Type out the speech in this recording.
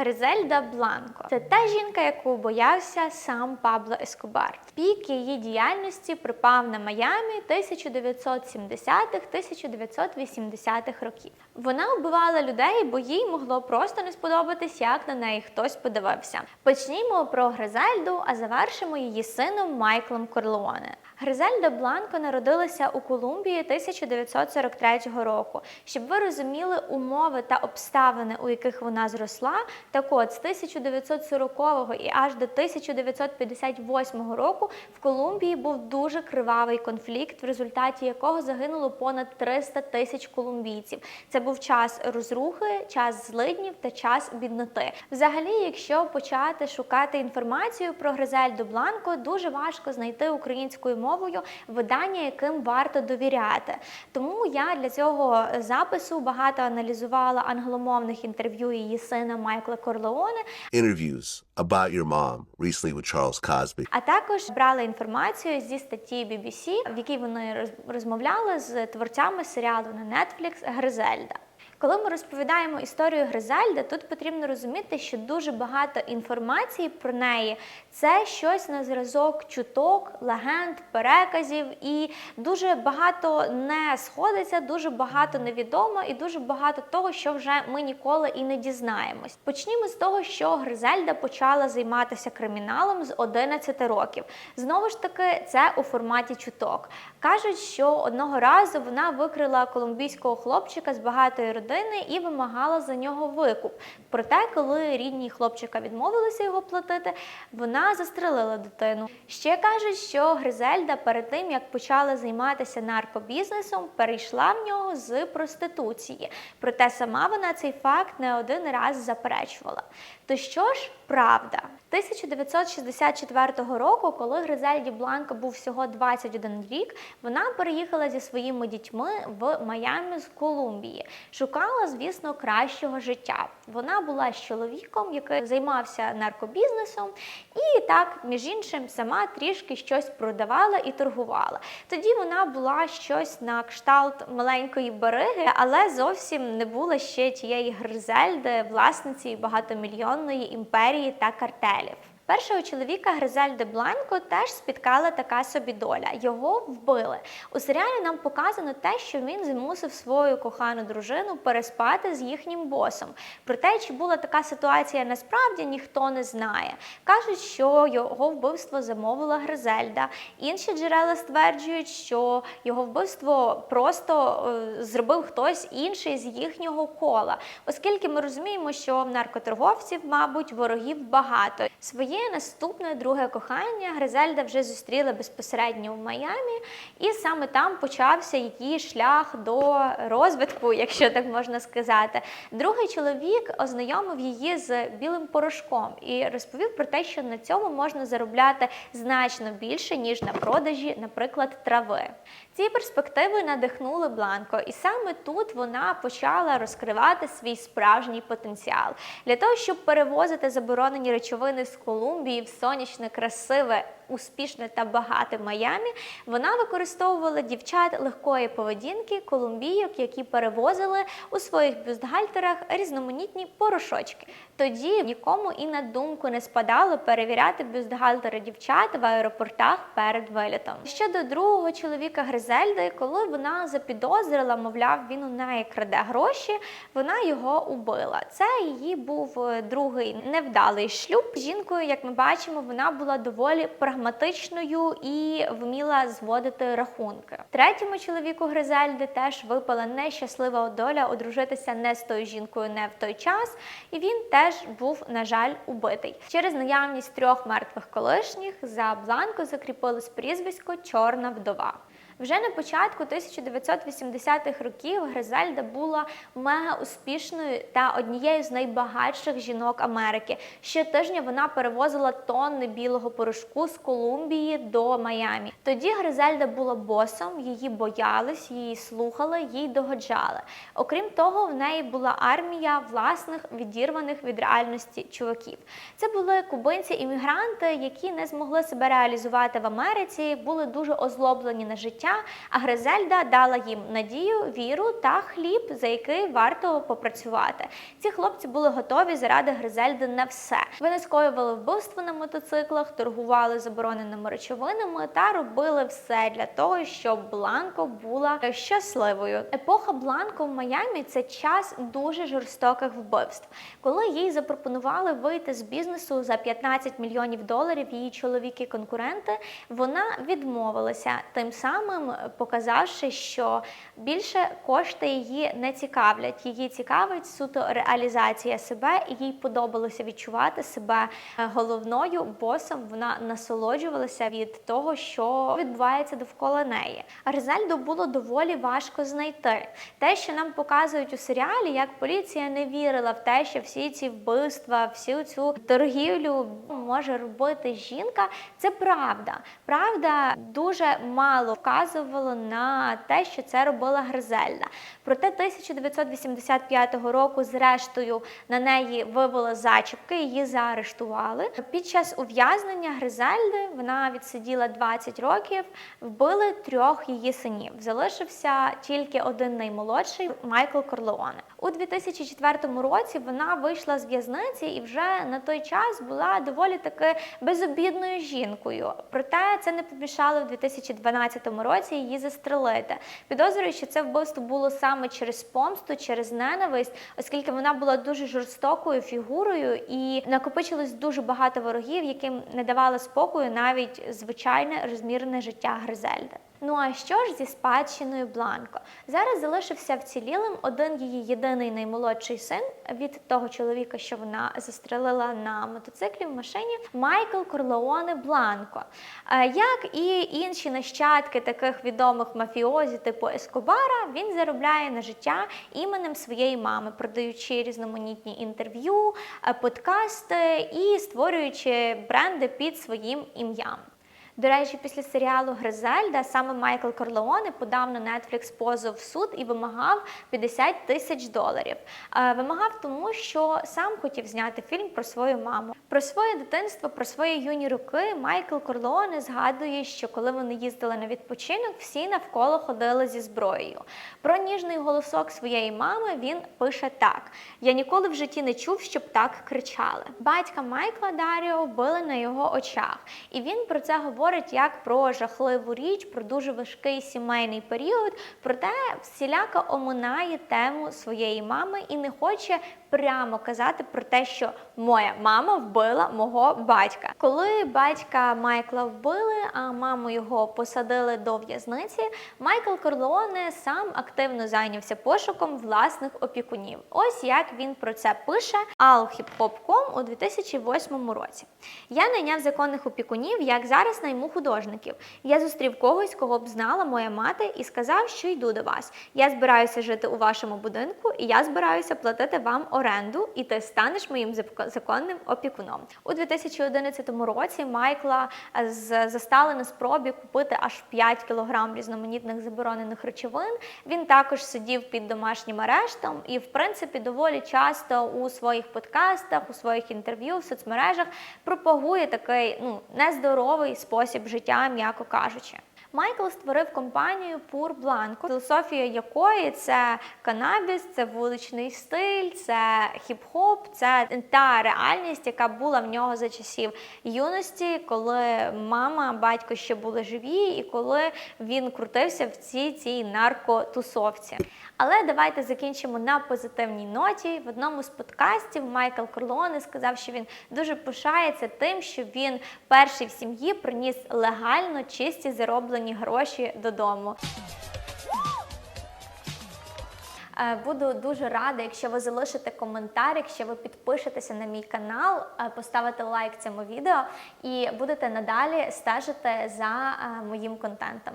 Гризельда Бланко це та жінка, яку боявся сам Пабло Ескобар. Пік її діяльності припав на Майамі 1970-1980-х років. Вона вбивала людей, бо їй могло просто не сподобатись, як на неї хтось подивився. Почнімо про Гризельду, а завершимо її сином Майклом Корлеоне. Гризельда Бланко народилася у Колумбії 1943 року. Щоб ви розуміли умови та обставини, у яких вона зросла, так от з 1940 і аж до 1958 року в Колумбії був дуже кривавий конфлікт, в результаті якого загинуло понад 300 тисяч колумбійців. Це був час розрухи, час злиднів та час бідноти. Взагалі, якщо почати шукати інформацію про Гризельду Бланко, дуже важко знайти українською мовою видання, яким варто довіряти. Тому я для цього запису багато аналізувала англомовних інтерв'ю її сина Майкла Корлеоне, Interviews about your mom recently with Charles Cosby. а також брали інформацію зі статті BBC, в якій вони роз- розмовляли з творцями серіалу на Netflix Гризельда. Коли ми розповідаємо історію Гризельда, тут потрібно розуміти, що дуже багато інформації про неї це щось на зразок чуток, легенд, переказів, і дуже багато не сходиться, дуже багато невідомо і дуже багато того, що вже ми ніколи і не дізнаємось. Почнімо з того, що Гризельда почала займатися криміналом з 11 років. Знову ж таки, це у форматі чуток. Кажуть, що одного разу вона викрила колумбійського хлопчика з багатої родини і вимагала за нього викуп. Проте, коли рідні хлопчика відмовилися його платити, вона застрелила дитину. Ще кажуть, що Гризельда перед тим як почала займатися наркобізнесом, перейшла в нього з проституції. Проте сама вона цей факт не один раз заперечувала. То що ж правда? 1964 року, коли Гризельді Бланко був всього 21 рік, вона переїхала зі своїми дітьми в Майамі з Колумбії. Шукала, звісно, кращого життя. Вона була з чоловіком, який займався наркобізнесом, і так, між іншим, сама трішки щось продавала і торгувала. Тоді вона була щось на кшталт маленької береги, але зовсім не була ще тієї Гризельди, власниці багатомільйонної імперії та картелів. Першого чоловіка Гризельди Бланко теж спіткала така собі доля. Його вбили. У серіалі нам показано те, що він змусив свою кохану дружину переспати з їхнім босом. Проте, чи була така ситуація насправді, ніхто не знає. Кажуть, що його вбивство замовила Гризельда. Інші джерела стверджують, що його вбивство просто е, зробив хтось інший з їхнього кола, оскільки ми розуміємо, що наркоторговців, мабуть, ворогів багато. Своє наступне друге кохання Гризельда вже зустріла безпосередньо в Майамі, і саме там почався її шлях до розвитку, якщо так можна сказати. Другий чоловік ознайомив її з білим порошком і розповів про те, що на цьому можна заробляти значно більше ніж на продажі, наприклад, трави. Ці перспективи надихнули Бланко, і саме тут вона почала розкривати свій справжній потенціал. Для того, щоб перевозити заборонені речовини з Колумбії в сонячне, красиве, успішне та багате Майамі. Вона використовувала дівчат легкої поведінки, колумбійок, які перевозили у своїх бюстгальтерах різноманітні порошочки. Тоді нікому і на думку не спадало перевіряти бюстгальтери дівчат в аеропортах перед вилітом. Щодо другого чоловіка Гризельди, коли вона запідозрила, мовляв, він у неї краде гроші, вона його убила. Це її був е, другий невдалий шлюб. Жінкою, як ми бачимо, вона була доволі прагматичною і вміла зводити рахунки. Третьому чоловіку Гризельди теж випала нещаслива доля одружитися не з тою жінкою, не в той час, і він теж був, на жаль, убитий. Через наявність трьох мертвих колишніх за бланку закріпилось прізвисько Чорна вдова. Вже на початку 1980-х років Гризельда була мега успішною та однією з найбагатших жінок Америки. Щотижня вона перевозила тонни білого порошку з Колумбії до Майамі. Тоді Гризельда була босом, її боялись, її слухали, їй догоджали. Окрім того, в неї була армія власних відірваних від реальності чуваків. Це були кубинці-іммігранти, які не змогли себе реалізувати в Америці, були дуже озлоблені на життя життя, а Гризельда дала їм надію, віру та хліб, за який варто попрацювати. Ці хлопці були готові заради Гризельди на все. Вони скоювали вбивства на мотоциклах, торгували забороненими речовинами та робили все для того, щоб Бланко була щасливою. Епоха Бланко в Майамі це час дуже жорстоких вбивств. Коли їй запропонували вийти з бізнесу за 15 мільйонів доларів її чоловіки-конкуренти, вона відмовилася, тим самим показавши, що більше кошти її не цікавлять. Її цікавить суто реалізація себе, і їй подобалося відчувати себе е, головною босом. Вона насолоджувалася від того, що відбувається довкола неї. Арзельду було доволі важко знайти. Те, що нам показують у серіалі, як поліція не вірила в те, що всі ці вбивства, всю цю торгівлю може робити жінка, це правда. Правда дуже мало вказувало на те, що це робила Гризельда. Проте 1985 року, зрештою, на неї вивели зачіпки, її заарештували. Під час ув'язнення Гризельди вона відсиділа 20 років, вбили трьох її синів. Залишився тільки один наймолодший Майкл Корлеоне. У 2004 році вона вийшла з в'язниці і вже на той час була доволі таки безобідною жінкою. Проте це не помішало в 2012 році її застрелити. Підозрюю, що це вбивство було саме через помсту, через ненависть, оскільки вона була дуже жорстокою фігурою і накопичилось дуже багато ворогів, яким не давало спокою навіть звичайне розмірене життя Гризельди. Ну а що ж зі спадщиною Бланко? Зараз залишився вцілілим один її єдиний наймолодший син від того чоловіка, що вона застрелила на мотоциклі в машині, Майкл Корлеоне Бланко. Е, Як і інші нащадки таких відомих мафіозі, типу Ескобара, він заробляє на життя іменем своєї мами, продаючи різноманітні інтерв'ю, е, подкасти і створюючи бренди під своїм ім'ям. До речі, після серіалу Гризельда саме Майкл Корлеоне подав на Netflix позов в суд і вимагав 50 тисяч доларів. Е, Вимагав тому, що сам хотів зняти фільм про свою маму. Про своє дитинство, про свої юні роки Майкл Корлеоне згадує, що коли вони їздили на відпочинок, всі навколо ходили зі зброєю. Про ніжний голосок своєї мами він пише так: я ніколи в житті не чув, щоб так кричали. Батька Майкла Даріо вбили на його очах, і він про це говорить як про жахливу річ, про дуже важкий сімейний період. Проте всіляко оминає тему своєї мами і не хоче прямо казати про те, що моя мама вбила мого батька. Коли батька Майкла вбили, а маму його посадили до в'язниці, Майкл Корлеоне сам активно зайнявся пошуком власних опікунів. Ось як він про це пише alhiphop.com у 2008 році. Я найняв законних опікунів, як зараз найму художників. Я зустрів когось, кого б знала моя мати, і сказав, що йду до вас. Я збираюся жити у вашому будинку, і я збираюся платити вам і ти станеш моїм зак- законним опікуном. У 2011 році Майкла е, застали на спробі купити аж 5 кілограм різноманітних заборонених речовин. Він також сидів під домашнім арештом і, в принципі, доволі часто у своїх подкастах, у своїх інтерв'ю в соцмережах пропагує такий ну нездоровий спосіб життя, м'яко кажучи. Майкл створив компанію Pur Blanco, філософія якої це канабіс, це вуличний стиль, це хіп-хоп, це та реальність, яка була в нього за часів юності, коли мама, батько ще були живі, і коли він крутився в цій цій наркотусовці. Але давайте закінчимо на позитивній ноті. В одному з подкастів Майкл Корлоне сказав, що він дуже пишається тим, що він перший в сім'ї приніс легально чисті зароблені гроші додому. Е, Буду дуже рада, якщо ви залишите коментар, якщо ви підпишетеся на мій канал, е, поставите лайк цьому відео і будете надалі стежити за е, моїм контентом.